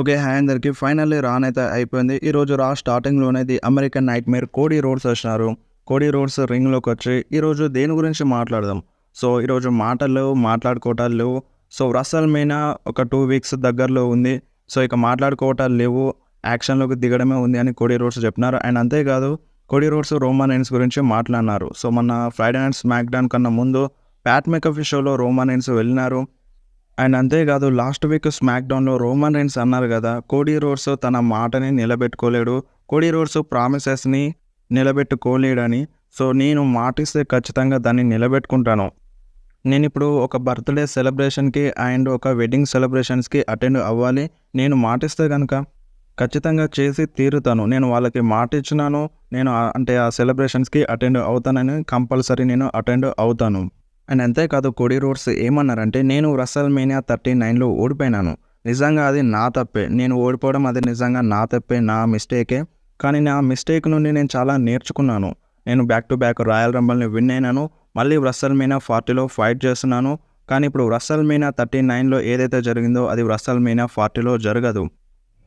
Okay hi అందరికి. Finally రాన్ అయితే అయిపోయింది ఈరోజు రా స్టార్టింగ్లోనే the American nightmare Cody Rhodes వచ్చినారు. కోడీ రోడ్స్ రింగ్లోకి వచ్చి ఈరోజు దేని గురించి మాట్లాడదాం? సో ఈరోజు మాటలు మాట్లాడుకోవటాలు లేవు. సో రసల్ మీనా ఒక టూ వీక్స్ దగ్గరలో ఉంది. సో ఇక మాట్లాడుకోవటాలు లేవు. యాక్షన్లోకి దిగడమే ఉంది అని కోడీ రోడ్స్ చెప్పినారు. అండ్ అంతేకాదు కోడీ రోడ్స్ రోమన్ ఎయిన్స్ గురించి మాట్లాడినారు. సో మన ఫ్రైడే నైట్ స్మాక్ డౌన్ కన్నా ముందు ప్యాట్ మేకఫీ షోలో రోమన్ ఎయిన్స్ వెళ్ళినారు. అండ్ అంతేకాదు లాస్ట్ వీక్ స్మాక్ డౌన్లో రోమన్ రైన్స్ అన్నారు కదా కోడీ రోడ్స్ తన మాటని నిలబెట్టుకోలేడు కోడీ రోడ్స్ ప్రామిసెస్ని నిలబెట్టుకోలేడని సో నేను మాటిస్తే ఖచ్చితంగా దాన్ని నిలబెట్టుకుంటాను. నేను ఇప్పుడు ఒక బర్త్డే సెలబ్రేషన్కి అండ్ ఒక వెడ్డింగ్ సెలబ్రేషన్స్కి అటెండ్ అవ్వాలి నేను మాటిస్తే కనుక ఖచ్చితంగా చేసి తీరుతాను. నేను వాళ్ళకి మాట ఇచ్చినాను నేను అంటే ఆ సెలబ్రేషన్స్కి అటెండ్ అవుతానని కంపల్సరీ నేను అటెండ్ అవుతాను. అండ్ అంతేకాదు కోడి రోడ్స్ ఏమన్నారంటే నేను రసల్ మేనియా థర్టీ నైన్లో ఓడిపోయినాను. నిజంగా అది నా తప్పే. నేను ఓడిపోవడం అది నిజంగా నా తప్పే నా మిస్టేకే. కానీ నా మిస్టేక్ నుండి నేను చాలా నేర్చుకున్నాను. నేను బ్యాక్ టు బ్యాక్ రాయల్ రంబల్ని విన్ అయినాను. మళ్ళీ రసల్ మీనా ఫార్టీలో ఫైట్ చేస్తున్నాను. కానీ ఇప్పుడు రసల్ మీనా థర్టీ నైన్లో ఏదైతే జరిగిందో అది రసల్ మీనా ఫార్టీలో జరగదు.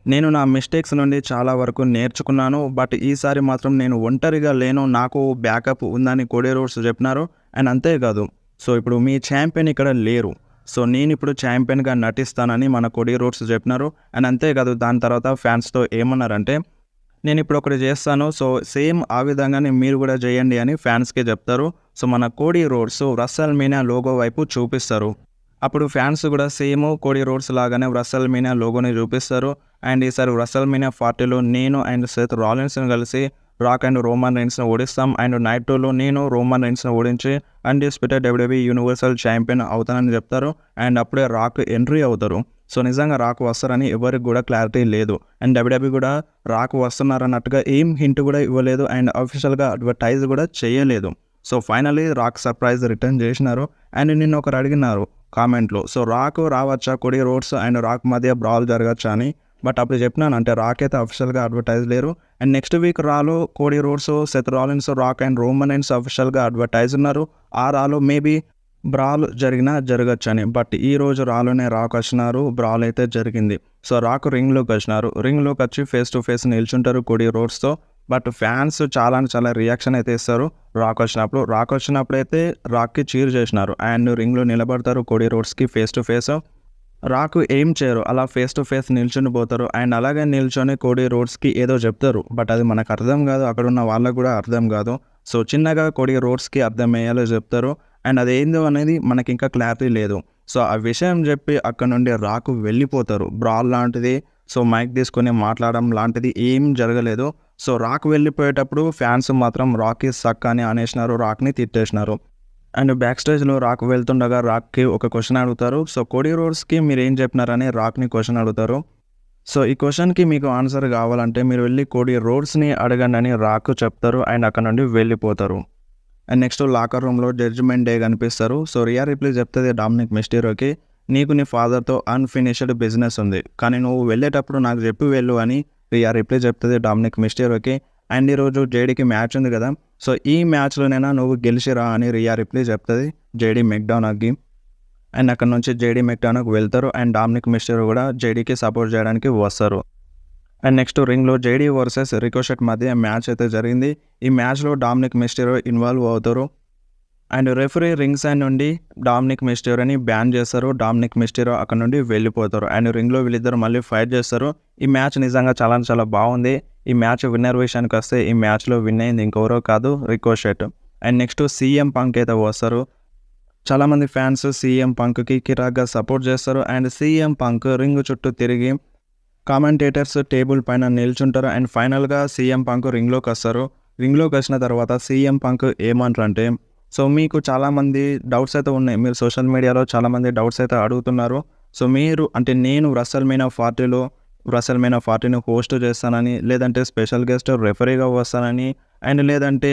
నేను నా మిస్టేక్స్ నుండి చాలా వరకు నేర్చుకున్నాను. బట్ ఈసారి మాత్రం నేను ఒంటరిగా లేను. నాకు బ్యాకప్ ఉందని కోడే రోడ్స్ చెప్పినారు. అండ్ అంతేకాదు సో ఇప్పుడు మీ ఛాంపియన్ ఇక్కడ లేరు. సో నేను ఇప్పుడు ఛాంపియన్గా నటిస్తానని మన కొడి రోడ్స్ చెప్పినారు. అండ్ అంతేకాదు దాని తర్వాత ఫ్యాన్స్తో ఏమన్నారంటే నేను ఇప్పుడు ఒకటి చేస్తాను. సో సేమ్ ఆ విధంగానే మీరు కూడా చేయండి అని ఫ్యాన్స్కి చెప్తారు. సో మన కోడి రోడ్స్ రస్సల్ మీనా లోగో వైపు చూపిస్తారు. అప్పుడు ఫ్యాన్స్ కూడా సేమ్ కోడి రోడ్స్ లాగానే రసల్ మీనా లోగోని చూపిస్తారు. అండ్ ఈసారి రసల్ మీనా పార్టీలో నేను అండ్ సెత్ రాలిన్స్ని కలిసి రాక్ అండ్ రోమన్ రైన్స్ని ఓడిస్తాం. అండ్ నైట్ టూలో నేను రోమన్ రైన్స్ని ఓడించి అన్డిస్ప్యూటెడ్ డబ్ల్యూబీ యూనివర్సల్ ఛాంపియన్ అవుతానని చెప్తారు. అండ్ అప్పుడే రాక్ ఎంట్రీ అవుతారు. సో నిజంగా రాక్ వస్తారని ఎవరికి కూడా క్లారిటీ లేదు. అండ్ డబ్ల్యూడబ్ల్యూ కూడా రాక్ వస్తున్నారన్నట్టుగా ఏం హింట్ కూడా ఇవ్వలేదు. అండ్ అఫీషియల్గా అడ్వర్టైజ్ కూడా చేయలేదు. So finally Rock surprise return చేసినారు. అండ్ నిన్న ఒకరు అడిగినారు కామెంట్లో. సో రాక్ రావచ్చా? కొడి రోడ్స్ అండ్ రాక్ మధ్య బ్రాల్ జరగచ్చా అని. బట్ అప్పుడు చెప్పినాను అంటే రాక్ అయితే అఫీషియల్గా అడ్వర్టైజ్ లేరు. And next week రాలో Cody Rhodes Seth Rollins Rock and Roman ends అఫీషియల్గా అడ్వర్టైజ్ ఉన్నారు. ఆ రాలో మేబీ బ్రాల్ జరిగినా జరగచ్చు అని బట్ ఈ రోజు రాలోనే రాక్ వచ్చినారు బ్రాల్ అయితే జరిగింది. సో రాక్ రింగ్లోకి వచ్చినారు. రింగ్లోకి వచ్చి ఫేస్ టు ఫేస్ నిల్చుంటారు కోడి రోడ్స్తో బట్ ఫ్యాన్స్ చాలా చాలా రియాక్షన్ అయితే ఇస్తారు రాక్ వచ్చినప్పుడు. రాక్ వచ్చినప్పుడు అయితే రాక్కి చీర్ చేసినారు. అండ్ రింగ్లో నిలబడతారు కోడి రోడ్స్కి ఫేస్ టు ఫేస్ రాకు ఏం చేయరు. అలా ఫేస్ టు ఫేస్ నిల్చుని పోతారు. అండ్ అలాగే నిల్చొని కోడి రోడ్స్కి ఏదో చెప్తారు. బట్ అది మనకు అర్థం కాదు. అక్కడ ఉన్న వాళ్ళకు కూడా అర్థం కాదు. సో చిన్నగా కోడి రోడ్స్కి అర్థమయ్యేలా చెప్తారు. అండ్ అది ఏందో అనేది మనకి ఇంకా క్లారిటీ లేదు. సో ఆ విషయం చెప్పి అక్కడ నుండి రాకు వెళ్ళిపోతారు. బ్రాల్ లాంటిది. సో మైక్ తీసుకొని మాట్లాడడం లాంటిది ఏం జరగలేదు. సో రాక్ వెళ్ళిపోయేటప్పుడు ఫ్యాన్స్ మాత్రం రాకీ సక్ అని అనేసినారు. రాక్ని తిట్టేసినారు. అండ్ బ్యాక్ స్టేజ్లో రాక్ వెళ్తుండగా రాక్కి ఒక క్వశ్చన్ అడుగుతారు. సో కోడి రోడ్స్కి మీరు ఏం చెప్పినారని రాక్ని క్వశ్చన్ అడుగుతారు. సో ఈ క్వశ్చన్కి మీకు ఆన్సర్ కావాలంటే మీరు వెళ్ళి కోడి రోడ్స్ని అడగండి అని రాక్ చెప్తారు. అండ్ అక్కడ నుండి వెళ్ళిపోతారు. అండ్ నెక్స్ట్ లాకర్ రూమ్లో జడ్జిమెంట్ డే కనిపిస్తారు. సో రియా రిప్లీ చెప్తుంది డామినిక్ మిస్టీరోకి నీకు నీ ఫాదర్తో అన్ఫినిష్డ్ బిజినెస్ ఉంది. కానీ నువ్వు వెళ్ళేటప్పుడు నాకు చెప్పి వెళ్ళు అని రియా రిప్లీ చెప్తుంది డామినిక్ మిస్టీరోకి అండ్ ఈరోజు జేడీకి మ్యాచ్ ఉంది కదా. సో ఈ మ్యాచ్లోనైనా నువ్వు గెలిచిరా అని రియా రిప్లీ చెప్తుంది జేడీ మెక్డానాగ్కి అండ్ అక్కడ నుంచి జేడీ మెక్డానోకి వెళ్తారు అండ్ డామినిక్ మిస్టర్ కూడా జేడీకి సపోర్ట్ చేయడానికి వస్తారు. అండ్ నెక్స్ట్ రింగ్లో జేడీ వర్సెస్ రికోషెట్ మధ్య మ్యాచ్ అయితే జరిగింది. ఈ మ్యాచ్లో డామినిక్ మిస్టర్ ఇన్వాల్వ్ అవుతారు. అండ్ రెఫరీ రింగ్ సైడ్ నుండి డామినిక్ మిస్టెరోని బ్యాన్ చేస్తారు. డామినిక్ మిస్టెరో అక్కడ నుండి వెళ్ళిపోతారు. అండ్ రింగ్లో వీళ్ళిద్దరు మళ్ళీ ఫైట్ చేస్తారు. ఈ మ్యాచ్ నిజంగా చాలా చాలా బాగుంది. ఈ మ్యాచ్ విన్నర్ విషయానికి వస్తే ఈ మ్యాచ్లో విన్ అయింది ఇంకెవరో కాదు Ricochet and next CM Punk అయితే వస్తారు. చాలామంది ఫ్యాన్స్ సీఎం పంక్కి కిరాక్గా సపోర్ట్ చేస్తారు. అండ్ సీఎం పంక్ రింగ్ చుట్టూ తిరిగి కామెంటేటర్స్ టేబుల్ పైన నిల్చుంటారు. అండ్ ఫైనల్గా సీఎం పంక్ రింగ్లోకి వస్తారు. రింగ్లోకి వచ్చిన తర్వాత సీఎం పంక్ ఏమంటారంటే సో మీకు చాలామంది డౌట్స్ అయితే ఉన్నాయి. మీరు సోషల్ మీడియాలో చాలామంది డౌట్స్ అయితే అడుగుతున్నారు. సో మీరు అంటే నేను రసల్ మీనా పార్టీలో రసల్ మీనా పార్టీని హోస్ట్ చేస్తానని లేదంటే స్పెషల్ గెస్ట్ రెఫరీగా వస్తానని అండ్ లేదంటే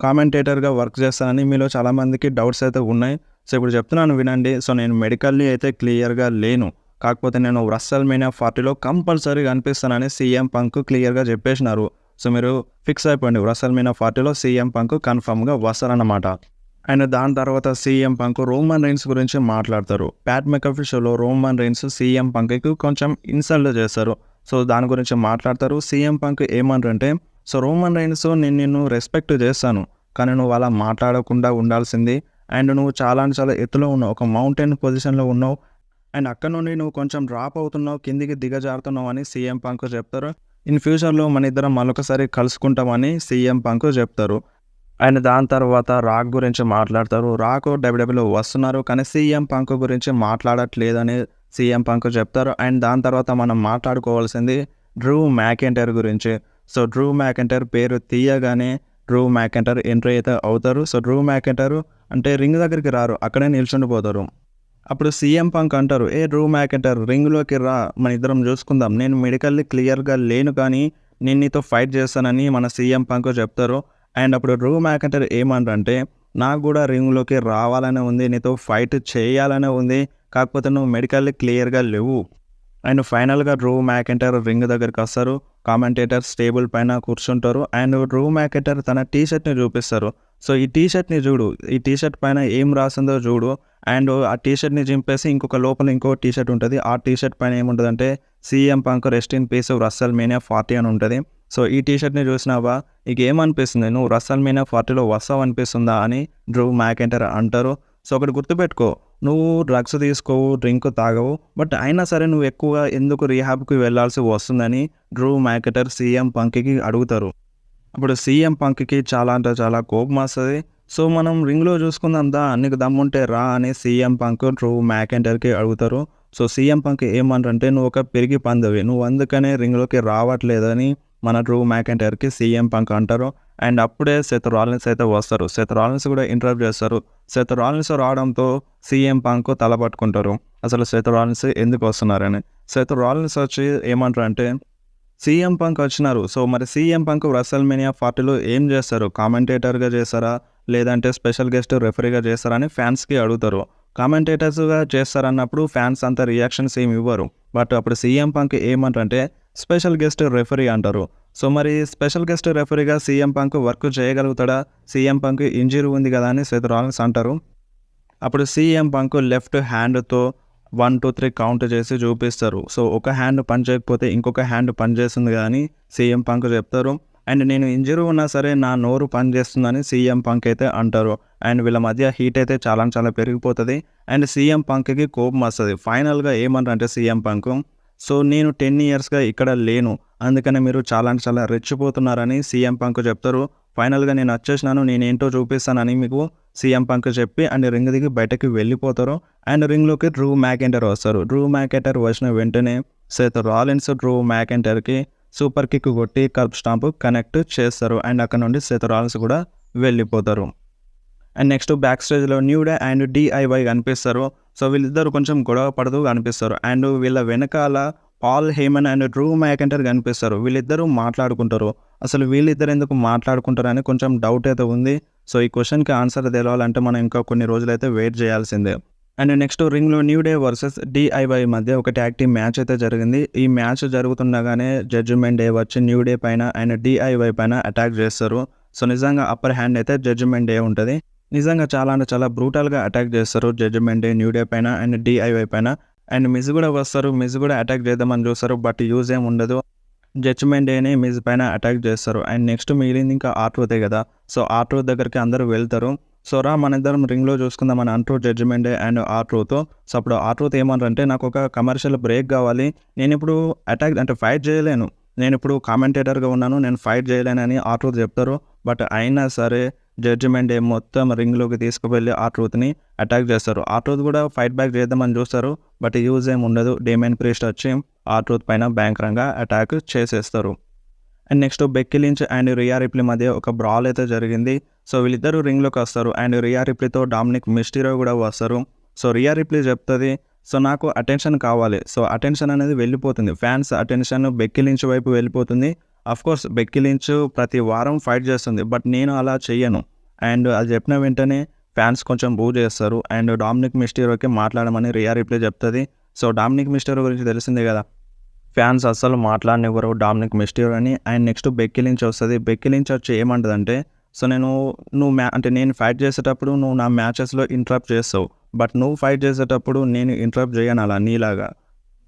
కామెంటేటర్గా వర్క్ చేస్తానని మీలో చాలామందికి డౌట్స్ అయితే ఉన్నాయి. సో ఇప్పుడు చెప్తున్నాను వినండి. సో నేను మెడికల్లీ అయితే క్లియర్గా లేను. కాకపోతే నేను రస్సల్ మీనా పార్టీలో కంపల్సరీగా అనిపిస్తానని సీఎం పంక్ క్లియర్గా చెప్పేసినారు. సో మీరు ఫిక్స్ అయిపోండి. రసల్ మీనా ఫార్టీలో సీఎం పంక్ కన్ఫర్మ్గా వస్తారన్నమాట. అండ్ దాని తర్వాత సీఎం పంక్ రోమన్ రైన్స్ గురించి మాట్లాడతారు. ప్యాట్ మెకఫీ షోలో రోమన్ రైన్స్ సీఎం పంక్కి కొంచెం ఇన్సల్ట్ చేస్తారు. సో దాని గురించి మాట్లాడతారు. సీఎం పంక్ ఏమంటారంటే సో రోమన్ రైన్స్ నేను నిన్ను రెస్పెక్ట్ చేస్తాను కానీ నువ్వు అలా మాట్లాడకుండా ఉండాల్సింది. అండ్ నువ్వు చాలా అంటే చాలా ఎత్తులో ఉన్నావు ఒక మౌంటైన్ పొజిషన్లో ఉన్నావు. అండ్ అక్కడ నుండి నువ్వు కొంచెం డ్రాప్ అవుతున్నావు కిందికి దిగజారుతున్నావు అని సీఎం పంక్ చెప్తారు. ఇన్ ఫ్యూచర్లో మన ఇద్దరం మరొకసారి కలుసుకుంటామని సీఎం పంకు చెప్తారు. ఆయన దాని తర్వాత రాక్ గురించి మాట్లాడతారు. రాక్ డబ్ల్యూడబ్ల్యూ వస్తున్నారు కానీ సీఎం పంకు గురించి మాట్లాడట్లేదని సీఎం పంకు చెప్తారు. అండ్ దాని తర్వాత మనం మాట్లాడుకోవాల్సింది డ్రూ మ్యాకెంటర్ గురించి. సో డ్రూ మ్యాకెంటర్ పేరు తీయగానే డ్రూ మ్యాకెంటర్ ఎంట్రీ అయితే అవుతారు. సో డ్రూ మ్యాకెంటర్ అంటే రింగ్ దగ్గరికి రారు. అక్కడే నిల్చుండిపోతారు. అప్పుడు సీఎం పంక్ అంటారు ఏ రూమ్ మ్యాకెటర్ రింగ్లోకి రా మన ఇద్దరం చూసుకుందాం. నేను మెడికల్లీ క్లియర్గా లేను కానీ నేను నీతో ఫైట్ చేస్తానని మన సీఎం పంక్ చెప్తారు. అండ్ అప్పుడు రూమ్ మ్యాకెంటర్ ఏమంటారంటే నాకు కూడా రింగ్లోకి రావాలనే ఉంది నీతో ఫైట్ చేయాలనే ఉంది కాకపోతే నువ్వు మెడికల్లీ క్లియర్గా లేవు. అండ్ ఫైనల్గా రూ మ్యాకెంటర్ రింగ్ దగ్గరికి వస్తారు. కామెంటేటర్ స్టేబుల్ పైన కూర్చుంటారు. అండ్ రూ మ్యాకెంటర్ తన టీ షర్ట్ని చూపిస్తారు. సో ఈ టీ షర్ట్ని చూడు ఈ టీ షర్ట్ పైన ఏం రాసిందో చూడు. అండ్ ఆ టీషర్ట్ని చింపేసి ఇంకొక లోపల ఇంకో టీషర్ట్ ఉంటుంది. ఆ టీ షర్ట్ పైన ఏముంటుందంటే CM Punk rest in peace WrestleMania forty అని ఉంటుంది. సో ఈ టీ షర్ట్ని చూసినావా? నీకు ఏమనిపిస్తుంది నువ్వు రస్సల్ మేనియా ఫార్టీలో వస్తావు అనిపిస్తుందా అని డ్రూ మ్యాకెంటర్ అంటారు. సో ఒకటి గుర్తుపెట్టుకో నువ్వు డ్రగ్స్ తీసుకోవు డ్రింక్ తాగవు బట్ అయినా సరే నువ్వు ఎక్కువగా ఎందుకు రీహాబ్కి వెళ్ళాల్సి వస్తుందని డ్రూ మ్యాకెటర్ సీఎం పంక్కి అడుగుతారు. అప్పుడు సీఎం పంక్కి చాలా అంటే చాలా కోపం వస్తుంది. సో మనం రింగ్లో చూసుకుందాం దా నీకు దమ్ముంటే రా అని సీఎం పంక్ ట్రూ మ్యాకెంటర్కి అడుగుతారు. సో సీఎం పంక్ ఏమంటారంటే నువ్వు ఒక పెరిగి పందవి. నువ్వు అందుకనే రింగ్లోకి రావట్లేదని మన ట్రూ మ్యాకెంటర్కి సీఎం పంక్ అంటారు. అండ్ అప్పుడే సెత్ రాలిన్స్ అయితే వస్తారు. సెత్ రాలిన్స్ కూడా ఇంటర్వ్ చేస్తారు. సెత్ రాలిన్స్ రావడంతో సీఎం పంక్ తల పట్టుకుంటారు. అసలు సెత్ రాలిన్స్ ఎందుకు వస్తున్నారని. సెత్ రాలిన్స్ వచ్చి ఏమంటారంటే సీఎం పంక్ వచ్చినారు. సో మరి సీఎం పంక్ రసల్మేనియా పార్టీలో ఏం చేస్తారు? కామెంటేటర్గా చేస్తారా? లేదంటే స్పెషల్ గెస్ట్ రెఫరీగా చేస్తారని ఫ్యాన్స్కి అడుగుతారు. కామెంటేటర్స్గా చేస్తారన్నప్పుడు ఫ్యాన్స్ అంత రియాక్షన్స్ ఏమి ఇవ్వరు. బట్ అప్పుడు సీఎం పంక్ ఏమంటారంటే స్పెషల్ గెస్ట్ రెఫరీ అంటారు. సో మరి స్పెషల్ గెస్ట్ రెఫరీగా సీఎం పంక్ వర్క్ చేయగలుగుతాడా? సీఎం పంక్ ఇంజరీ ఉంది కదా అని సెత్ రాలిన్స్ అంటారు. అప్పుడు సీఎం పంక్ లెఫ్ట్ హ్యాండ్తో వన్ టూ త్రీ కౌంట్ చేసి చూపిస్తారు. సో ఒక హ్యాండ్ పని చేయకపోతే ఇంకొక హ్యాండ్ పని చేస్తుంది కానీ సీఎం పంక్ చెప్తారు. అండ్ నేను ఇంజరీ ఉన్నా సరే నా నోరు పనిచేస్తుందని సీఎం పంక్ అయితే అంటారు. అండ్ వీళ్ళ మధ్య హీట్ అయితే చాలా చాలా పెరిగిపోతుంది. అండ్ సీఎం పంక్కి కోపం వస్తుంది. ఫైనల్గా ఏమంటారంటే సీఎం పంక్ సో నేను టెన్ ఇయర్స్గా ఇక్కడ లేను. అందుకని మీరు చాలా చాలా రెచ్చిపోతున్నారని సీఎం పంక్ చెప్తారు. ఫైనల్గా నేను వచ్చేసినాను నేనేంటో చూపిస్తానని మీకు సీఎం పంక్ చెప్పి అండ్ రింగ్ దిగి బయటకి వెళ్ళిపోతారు. అండ్ రింగ్లోకి డ్రూ మ్యాకెంటర్ వస్తారు. డ్రూ మ్యాకెంటర్ వచ్చిన వెంటనే సేత్ రాలిన్స్ డ్రూ మ్యాకెంటర్కి సూపర్ కిక్ కొట్టి కర్బ్ స్టాంప్ కనెక్ట్ చేస్తారు. అండ్ అక్కడ నుండి సేత్ కూడా వెళ్ళిపోతారు. అండ్ నెక్స్ట్ బ్యాక్ స్టేజ్లో న్యూ డే అండ్ డిఐవై కనిపిస్తారు. సో వీళ్ళిద్దరు కొంచెం గొడవ పడుతూ కనిపిస్తారు. అండ్ వీళ్ళ వెనకాల Paul Heyman and Drew McIntyre కనిపిస్తారు. వీళ్ళిద్దరూ మాట్లాడుకుంటారు. అసలు వీళ్ళిద్దరు ఎందుకు మాట్లాడుకుంటారని కొంచెం డౌట్ అయితే ఉంది. సో ఈ క్వశ్చన్కి ఆన్సర్ తెలవాలంటే మనం ఇంకా కొన్ని రోజులైతే వెయిట్ చేయాల్సిందే. అండ్ నెక్స్ట్ రింగ్లో న్యూ డే వర్సెస్ డిఐవై మధ్య ఒక ట్యాగ్ టీమ్ మ్యాచ్ అయితే జరిగింది. ఈ మ్యాచ్ జరుగుతుండగానే జడ్జిమెంట్ డే వచ్చి న్యూ డే పైన అండ్ డిఐవై పైన అటాక్ చేస్తారు. సో నిజంగా అప్పర్ హ్యాండ్ అయితే జడ్జిమెంట్ డే ఉంటుంది. నిజంగా చాలా అంటే చాలా బ్రూటల్గా అటాక్ చేస్తారు జడ్జిమెంట్ డే న్యూ డే పైన అండ్ డిఐవై పైన. అండ్ మిస్ కూడా వస్తారు మిస్ కూడా అటాక్ చేద్దామని చూస్తారు బట్ యూజ్ ఏం ఉండదు. జడ్జిమెంట్ డేనే మిస్ పైన అటాక్ చేస్తారు. అండ్ నెక్స్ట్ మిగిలింది ఇంకా ఆర్ట్రోతే కదా. సో ఆర్ట్రో దగ్గరికి అందరూ వెళ్తారు. సో రా మన ఇద్దరం రింగ్లో చూసుకుందాం మన అంట్రో జడ్జిమెంట్ డే అండ్ ఆర్ట్రోతో. సో అప్పుడు ఆర్ట్రోతో ఏమంటారంటే నాకు ఒక కమర్షియల్ బ్రేక్ కావాలి. నేను ఇప్పుడు అటాక్ అంటే ఫైట్ చేయలేను. నేను ఇప్పుడు కామెంటేటర్గా ఉన్నాను. నేను ఫైట్ చేయలేనని ఆర్ట్రూత్ చెప్తారు. బట్ అయినా సరే జడ్జిమెంట్ మొత్తం రింగ్లోకి తీసుకువెళ్ళి ఆ ట్రూత్ని అటాక్ చేస్తారు. ఆ ట్రూత్ కూడా ఫైట్ బ్యాక్ చేద్దామని చూస్తారు. బట్ యూజ్ ఏం ఉండదు. డేమెన్ ప్రీస్ట్ వచ్చి ఆ ట్రూత్ పైన భయంకరంగా అటాక్ చేసేస్తారు. And next Becky Lynch and Rhea Ripley మధ్య ఒక బ్రాల్ అయితే జరిగింది. సో వీళ్ళిద్దరూ రింగ్లోకి వస్తారు అండ్ రియా రిప్లీతో డామినిక్ మిస్టీరో కూడా వస్తారు. సో రియా రిప్లీ చెప్తుంది. సో నాకు అటెన్షన్ కావాలి. సో అటెన్షన్ అనేది వెళ్ళిపోతుంది. ఫ్యాన్స్ అటెన్షన్ బెక్కిలించు వైపు వెళ్ళిపోతుంది. అఫ్ కోర్స్ ప్రతి వారం ఫైట్ చేస్తుంది. బట్ నేను అలా చెయ్యను. అండ్ అది చెప్పిన వెంటనే ఫ్యాన్స్ కొంచెం బూ చేస్తారు అండ్ డామినిక్ మిస్టీరోకి మాట్లాడమని రియా రిప్లీ చెప్తుంది. సో డామినిక్ మిస్టీరో గురించి తెలిసిందే కదా. ఫ్యాన్స్ అస్సలు మాట్లాడనివ్వరు డామినిక్ మిస్టీరో అని అండ్ నెక్స్ట్ బెక్కిలించ్ వస్తుంది. బెక్కిలించ్ వచ్చి ఏమంటుందంటే సో నేను నువ్వు మ్యా అంటే నేను ఫైట్ చేసేటప్పుడు నువ్వు నా మ్యాచెస్లో ఇంటరప్ట్ చేస్తావు. బట్ నువ్వు ఫైట్ చేసేటప్పుడు నేను ఇంటరప్ట్ చేయను అలా నీలాగా.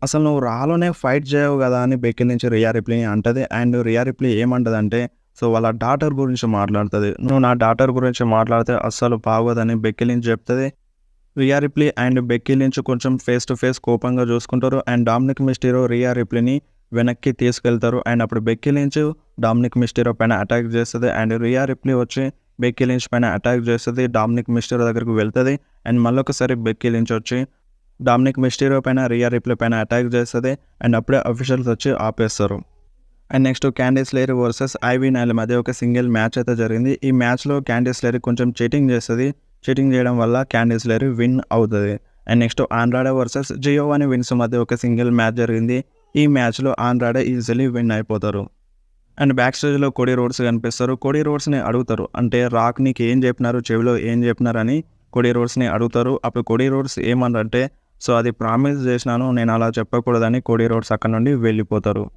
అసలు నువ్వు రాలోనే ఫైట్ చేయవు కదా అని బెక్కి నుంచి రియా రిప్లీ అంటది. అండ్ రియా రిప్లీ ఏమంటదంటే సో వాళ్ళ డాటర్ గురించి మాట్లాడుతుంది. నువ్వు నా డాటర్ గురించి మాట్లాడితే అస్సలు బాగోదని బెక్కి నుంచి చెప్తుంది. రియా రిప్లీ అండ్ బెక్కి నుంచి కొంచెం ఫేస్ టు ఫేస్ కోపంగా చూసుకుంటారు. అండ్ డామినిక్ మిస్టీరో రియా రిప్లీని వెనక్కి తీసుకెళ్తారు. అండ్ అప్పుడు బెక్కీ లించ్ డామినిక్ మిస్టీరో పైన అటాక్ చేస్తుంది. అండ్ రియా రిప్లీ వచ్చి బెక్కీ లించ్ పైన అటాక్ చేస్తుంది. డామినిక్ మిస్టీరో దగ్గరకు వెళ్తుంది. అండ్ మళ్ళొకసారి బెక్కీ లించ్ వచ్చి డామినిక్ మిస్టీరో పైన రియా రిప్లీ పైన అటాక్ చేస్తుంది. అండ్ అప్పుడే అఫీషియల్స్ వచ్చి ఆపేస్తారు. And next Candice LeRae versus Ivy Nile మధ్య ఒక సింగిల్ మ్యాచ్ అయితే జరిగింది. ఈ మ్యాచ్లో క్యాండీస్ లేరీ కొంచెం చీటింగ్ చేస్తుంది. చీటింగ్ చేయడం వల్ల క్యాండీస్ లేరీ విన్ అవుతుంది. And next Andrade versus Giovanni Vinci మధ్య ఒక సింగిల్ మ్యాచ్ జరిగింది. ఈ మ్యాచ్లో ఆండ్రాడే ఈజీలీ విన్ అయిపోతారు. అండ్ బ్యాక్ స్టేజ్లో కోడి రోడ్స్ కనిపిస్తారు. కోడి రోడ్స్ని అడుగుతారు. అంటే రాక్ నీకు ఏం చెప్పినారు? చెవిలో ఏం చెప్పినారని కోడి రోడ్స్ని అడుగుతారు. అప్పుడు కోడి రోడ్స్ ఏమన్నారంటే సో అది ప్రామిస్ చేసినాను. నేను అలా చెప్పకూడదని కోడి రోడ్స్ అక్కడ నుండి వెళ్ళిపోతారు.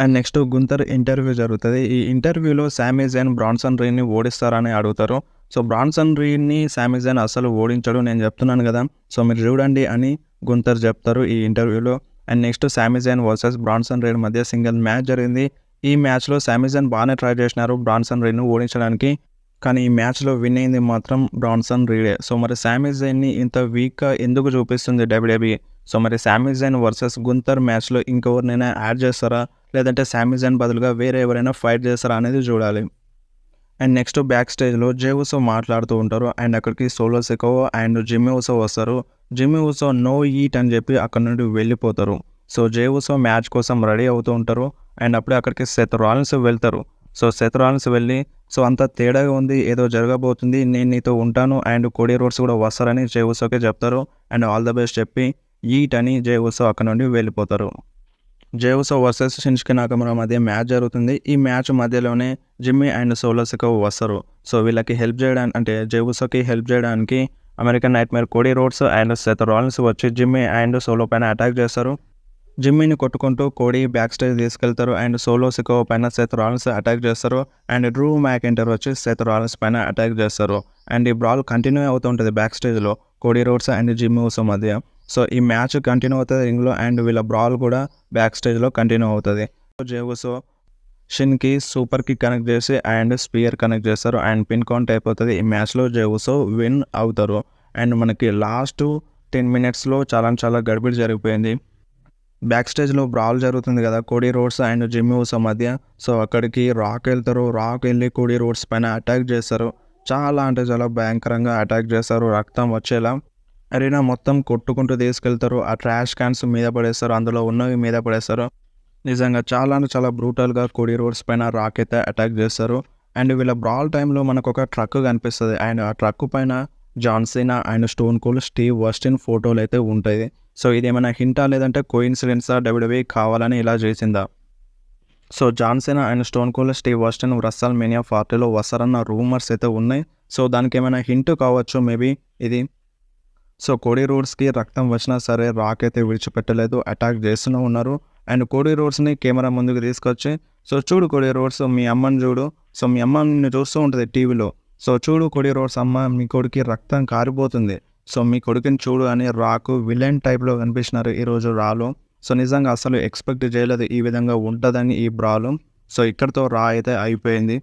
అండ్ నెక్స్ట్ గుంతర్ ఇంటర్వ్యూ జరుగుతుంది. ఈ ఇంటర్వ్యూలో శామిజైన్ బ్రాన్సన్ రీని ఓడిస్తారని అడుగుతారు. సో బ్రాన్సన్ రీని శామిజైన్ అసలు ఓడించడు. నేను చెప్తున్నాను కదా. సో మీరు చూడండి అని గుంతర్ చెప్తారు ఈ ఇంటర్వ్యూలో and next Sami Zayn versus Bronson Reed మధ్య సింగిల్ మ్యాచ్ జరిగింది. ఈ మ్యాచ్లో శామీజైన్ బాగానే ట్రై చేసినారు బ్రాన్సన్ రీడ్ను ఓడించడానికి. కానీ ఈ మ్యాచ్లో విన్ అయింది మాత్రం బ్రాన్సన్ రీడే సో మరి శామీజైన్ని ఇంత వీక్గా ఎందుకు చూపిస్తుంది డబ్ల్యూడబ్ల్యూఈ సో మరి శామీజైన్ వర్సెస్ గుంతర్ మ్యాచ్లో ఇంకెవరినైనా యాడ్ చేస్తారా? లేదంటే శామీజైన్ బదులుగా వేరే ఎవరైనా ఫైట్ చేస్తారా అనేది చూడాలి. అండ్ నెక్స్ట్ బ్యాక్ స్టేజ్లో జే ఉసో మాట్లాడుతూ ఉంటారు. అండ్ అక్కడికి సోలో సెకో అండ్ జిమ్మి ఉసో వస్తారు. జిమ్మి ఉసో నో ఈట్ అని చెప్పి అక్కడ నుండి వెళ్ళిపోతారు. సో జే ఉసో మ్యాచ్ కోసం రెడీ అవుతూ ఉంటారు. అండ్ అప్పుడే అక్కడికి సెత్ రాయల్స్ వెళ్తారు. సో సెత్ రాయల్స్ వెళ్ళి సో అంత తేడాగా ఉంది ఏదో జరగబోతుంది నేను నీతో ఉంటాను. అండ్ కోడి రోడ్స్ కూడా వస్తారని జే ఉసోకే చెప్తారు. అండ్ ఆల్ ద బెస్ట్ చెప్పి ఈట్ అని జే ఉసో అక్కడ నుండి వెళ్ళిపోతారు. జేవసో వర్సెస్ షిన్స్కి నాకమర మధ్య మ్యాచ్ జరుగుతుంది. ఈ మ్యాచ్ మధ్యలోనే జిమ్మీ అండ్ సోలోసికో వస్తారు. సో వీళ్ళకి హెల్ప్ చేయడానికి అంటే జేవసోకి హెల్ప్ చేయడానికి American nightmare Cody Rhodes and Seth Rollins వచ్చి జిమ్మీ అండ్ సోలో పైన అటాక్ చేస్తారు. జిమ్మీని కొట్టుకుంటూ కోడి బ్యాక్ స్టేజ్ తీసుకెళ్తారు అండ్ సోలో సికో పైన సెత్ రాయల్స్ అటాక్ చేస్తారు అండ్ డ్రూ మ్యాక్ ఎంటర్ వచ్చి సెత్ రాయల్స్ పైన అటాక్ చేస్తారు. అండ్ ఈ బ్రాల్ కంటిన్యూ అవుతుంటుంది బ్యాక్ స్టేజ్లో కోడి రోడ్స్ అండ్ జిమ్మీ ఉసో మధ్య. సో ఈ మ్యాచ్ కంటిన్యూ అవుతుంది రింగ్లో అండ్ వీళ్ళ బ్రాల్ కూడా బ్యాక్ స్టేజ్లో కంటిన్యూ అవుతుంది. జేవుసో షిన్కి సూపర్ కిక్ కనెక్ట్ చేసి అండ్ స్పియర్ కనెక్ట్ చేస్తారు అండ్ పిన్ కౌంట్ అయిపోతుంది. ఈ మ్యాచ్లో జేవుసో విన్ అవుతారు. అండ్ మనకి లాస్ట్ టెన్ మినిట్స్లో చాలా చాలా గడిపిడి జరిగిపోయింది. బ్యాక్ స్టేజ్లో బ్రాల్ జరుగుతుంది కదా కోడి రోడ్స్ అండ్ జిమ్మి ఊసా మధ్య. సో అక్కడికి రాక్ వెళ్తారు. రాక్ వెళ్ళి కోడి రోడ్స్ పైన అటాక్ చేస్తారు. చాలా అంటే చాలా భయంకరంగా అటాక్ చేస్తారు. రక్తం వచ్చేలా అరేనా మొత్తం కొట్టుకుంటూ తీసుకెళ్తారు. ఆ ట్రాష్ క్యాన్స్ మీద పడేస్తారు. అందులో ఉన్నవి మీద పడేస్తారు. నిజంగా చాలా అంటే చాలా బ్రూటల్గా కోడి రోడ్స్ పైన రాక్ అయితే అటాక్ చేస్తారు. అండ్ వీళ్ళ బ్రాల్ టైంలో మనకు ఒక ట్రక్ కనిపిస్తుంది. అండ్ ఆ ట్రక్ పైన John Cena and Stone Cold Steve Austin ఫోటోలు అయితే ఉంటాయి. సో ఇది ఏమైనా హింటా లేదంటే కోయిన్సిడెన్సా డబ్ల్యూడబ్ల్యూఈ కావాలని ఇలా చేసిందా? So John Cena and Stone Cold Steve Austin WrestleMania పార్టీలో వస్తారన్న రూమర్స్ అయితే ఉన్నాయి. సో దానికి ఏమైనా హింట్ కావచ్చు? మేబీ ఇది సో కోడి రోడ్స్కి రక్తం వచ్చినా సరే రాక్ అయితే విడిచిపెట్టలేదు అటాక్ చేస్తూనే ఉన్నారు. అండ్ కోడి రోడ్స్ని కెమెరా ముందుకు తీసుకొచ్చి సో చూడు కోడి రోడ్స్ మీ అమ్మని చూడు. సో మీ అమ్మ నిన్ను చూస్తూ ఉంటుంది టీవీలో. సో చూడు కోడి రోడ్స్ అమ్మ మీ కొడుకు రక్తం కారిపోతుంది. సో మీ కొడుకుని చూడు అని రాకు విలన్ టైప్లో కనిపించినారు ఈరోజు రాలో. సో నిజంగా అసలు ఎక్స్పెక్ట్ చేయలేదు ఈ విధంగా ఉంటుందని ఈ బ్రాలు. సో ఇక్కడితో రా అయితే అయిపోయింది.